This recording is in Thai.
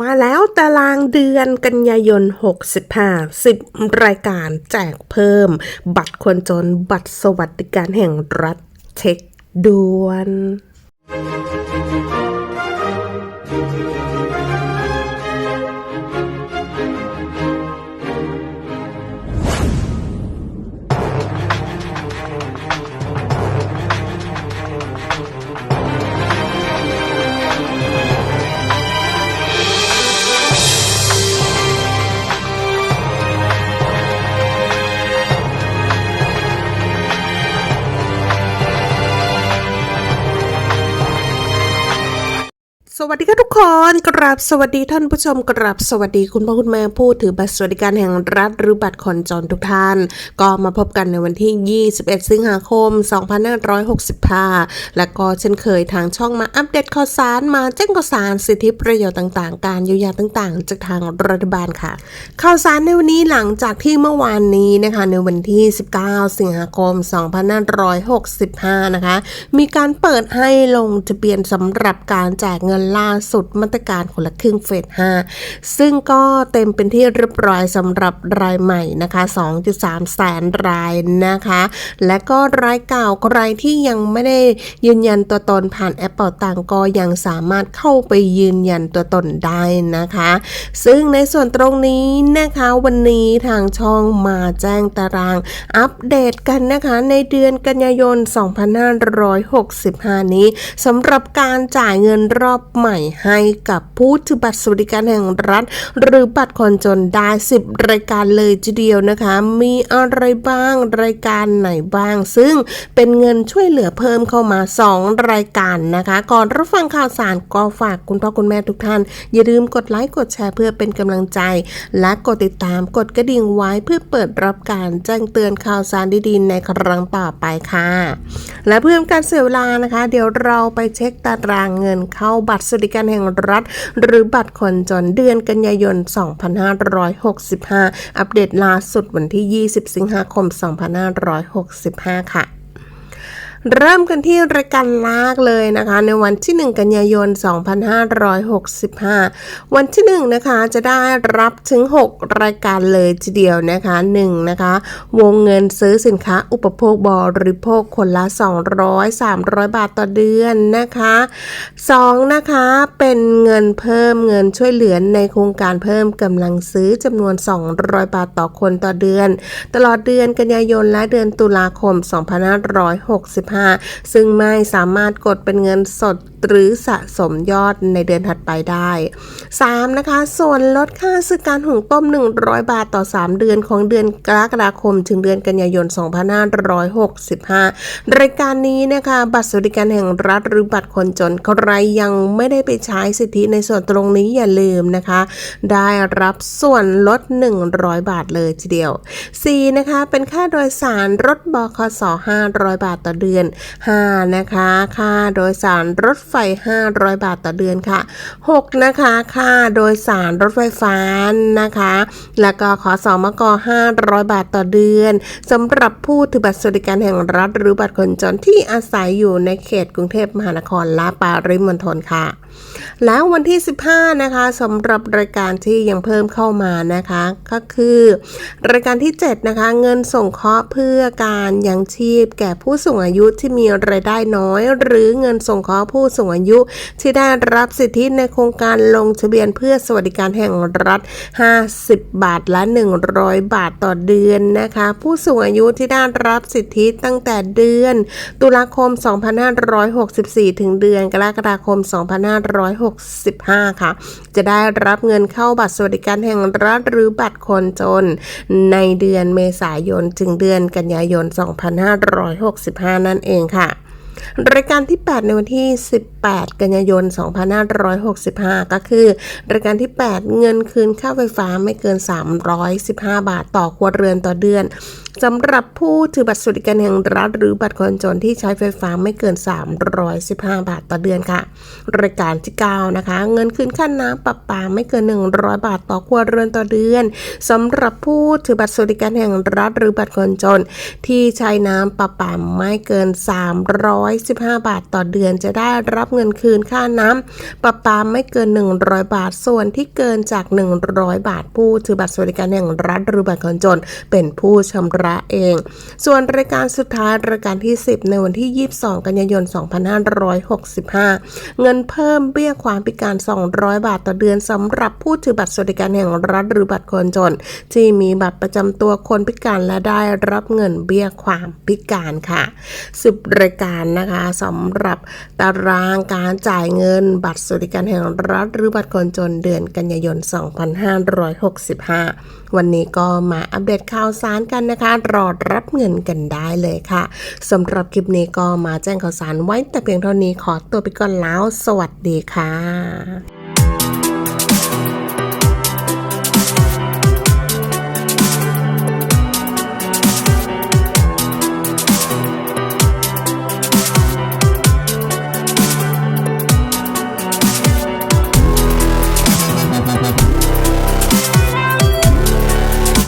มาแล้วตารางเดือนกันยายน 65 10 รายการแจกเพิ่ม บัตรคนจนบัตรสวัสดิการแห่งรัฐเช็คด่วน วัสดีค่ะทุกคน กราบสวัสดีท่านผู้ชม กราบสวัสดีคุณพ่อคุณแม่ผู้ถือบัตรสวัสดิการแห่งรัฐหรือบัตรคนจนทุกท่าน ก็มาพบกันในวันที่ 21 สิงหาคม 2565 และก็เช่นเคยทางช่องมาอัปเดตข่าวสารมาแจ้งข่าวสารสิทธิประโยชน์ต่างๆ การเยียวยาต่างๆ จากทางรัฐบาลค่ะ ข่าวสารในวันนี้หลังจากที่เมื่อวานนี้นะคะในวันที่ 19 สิงหาคม 2565 นะคะมีการเปิดให้ลงทะเบียนสำหรับการแจกเงินล่าสุดมาตรการคนละครึ่งเฟส5ซึ่งก็เต็มเป็นที่เรียบร้อยสำหรับรายใหม่นะคะ 2.3 แสนรายนะคะ และก็รายเก่าใครที่ยังไม่ได้ยืนยันตัวตนผ่านแอปเป่าตังก็ยังสามารถเข้าไปยืนยันตัวตนได้นะคะ ซึ่งในส่วนตรงนี้นะคะวันนี้ทางช่องมาแจ้งตารางอัปเดตกันนะคะในเดือนกันยายน 2565 นี้สำหรับการจ่ายเงินรอบใหม่ให้กับผู้ถือบัตรสวัสดิการแห่งรัฐ หรือบัตรคนจนได้ 10 รายการเลยทีเดียวนะคะ มีอะไรบ้างรายการไหนบ้าง ซึ่งเป็นเงินช่วยเหลือเพิ่มเข้ามา 2 รายการนะคะ ก่อนรับฟังข่าวสารก็ฝากคุณพ่อคุณแม่ทุกท่าน อย่าลืมกดไลค์กดแชร์เพื่อเป็นกำลังใจ และกดติดตามกดกระดิ่งไว้เพื่อเปิดรับการแจ้งเตือนข่าวสารดีๆในครั้งต่อไปค่ะ และเพื่อการเสียเวลานะคะ เดี๋ยวเราไปเช็คตารางเงินเข้าบัตรสวัสดิการแห่งรัฐ หรือบัตรคนจนเดือนกันยายน 2565 อัปเดตล่าสุดวันที่ 20 สิงหาคม 2565 ค่ะ เริ่มกันที่รายการลากเลยนะคะ ในวันที่ 1 กันยายน 2565 วันที่ 1 นะคะจะได้รับถึง 6 รายการเลยทีเดียวนะคะ1นะคะ วงเงินซื้อสินค้าอุปโภคบริโภคคนละ 200 300 บาทต่อเดือนนะคะ2นะคะเป็นเงินเพิ่มเงินช่วยเหลือในโครงการเพิ่มกำลังซื้อจำนวน 200 บาทต่อคนต่อเดือน ตลอดเดือนกันยายนและเดือนตุลาคม 2565ซึ่งไม่สามารถกดเป็นเงินสด หรือสะสมยอดในเดือนถัดไปได้ 3. นะคะ ส่วนลดค่าซื้อการหุงต้ม 100 บาทต่อ 3 เดือนของเดือนกรกฎาคม ถึงเดือนกันยายน 2565 รายการนี้นะคะ บัตรสวัสดิการแห่งรัฐหรือบัตรคนจนใครยังไม่ได้ไปใช้สิทธิในส่วนตรงนี้อย่าลืมนะคะ ได้รับส่วนลด 100 บาทเลยทีเดียว 4. นะคะ เป็นค่าโดยสารรถบคส500 บาทต่อเดือน 5. นะคะ ค่าโดยสารรถไฟไฟ 500 บาทต่อเดือนค่ะ 6. นะคะ ค่าโดยสารรถไฟฟ้านะคะ แล้วก็ขอสอมก500 บาทต่อเดือนสำหรับผู้ถือบัตรสวัสดิการแห่งรัฐหรือบัตรคนจนที่อาศัยอยู่ในเขตกรุงเทพมหานครและปริมณฑลค่ะ แล้ววันที่ 15 นะคะสำหรับรายการที่ยังเพิ่มเข้ามานะคะ ก็คือ รายการที่ 7 นะคะ เงินส่งเคราะห์เพื่อการยังชีพ แก่ผู้สูงอายุที่มีรายได้น้อย หรือเงินส่งเคราะห์ผู้สูงอายุที่ได้รับสิทธิในโครงการลงทะเบียนเพื่อสวัสดิการแห่งรัฐ 50 บาทและ 100 บาทต่อเดือนนะคะ ผู้สูงอายุที่ได้รับสิทธิตั้งแต่เดือน ตุลาคม 2564 ถึงเดือนกรกฎาคม2565 ค่ะ จะได้รับเงินเข้าบัตรสวัสดิการแห่งรัฐหรือบัตรคนจน ในเดือนเมษายนถึงเดือนกันยายน 2565 นั่นเองค่ะรายการที่ 8 ในวันที่ 18 กันยายน 2565 ก็คือ รายการที่ 8 เงินคืนค่าไฟฟ้าไม่เกิน 315 บาทต่อครัวเรือนต่อเดือนสำหรับผู้ถือบัตรสวัสดิการแห่งรัฐ หรือบัตรคนจนที่ใช้ไฟฟ้าไม่เกิน 315 บาทต่อเดือนค่ะ รายการที่ 9 นะคะ เงินคืนค่าน้ำประปาไม่เกิน 100 บาทต่อครัวเรือนต่อเดือนสำหรับผู้ถือบัตรสวัสดิการแห่งรัฐ หรือบัตรคนจน ที่ใช้น้ำประปาไม่เกิน 315 บาทต่อเดือน จะได้รับเงินคืนค่าน้ำประปาไม่เกิน 100 บาทส่วนที่เกินจาก 100 บาท ผู้ถือบัตรสวัสดิการแห่งรัฐ หรือบัตรคนจน เป็นผู้ชำระเอง ส่วนรายการสุดท้ายรายการที่ 10 ในวันที่ 22 กันยายน 2565 เงินเพิ่มเบี้ยความพิการ 200 บาทต่อเดือนสำหรับผู้ถือบัตรสวัสดิการแห่งรัฐหรือบัตรคนจน ที่มีบัตรประจำตัวคนพิการและได้รับเงินเบี้ยความพิการค่ะสิบรายการนะคะสำหรับตารางการจ่ายเงินบัตรสวัสดิการแห่งรัฐหรือบัตรคนจนเดือนกันยายน 2565 วันนี้ก็มาอัปเดตข่าวสารกันนะคะรอรับเงินกันได้เลยค่ะสำหรับคลิปนี้ก็มาแจ้งข่าวสารไว้แต่เพียงเท่านี้ขอตัวไปก่อนแล้ว สวัสดีค่ะ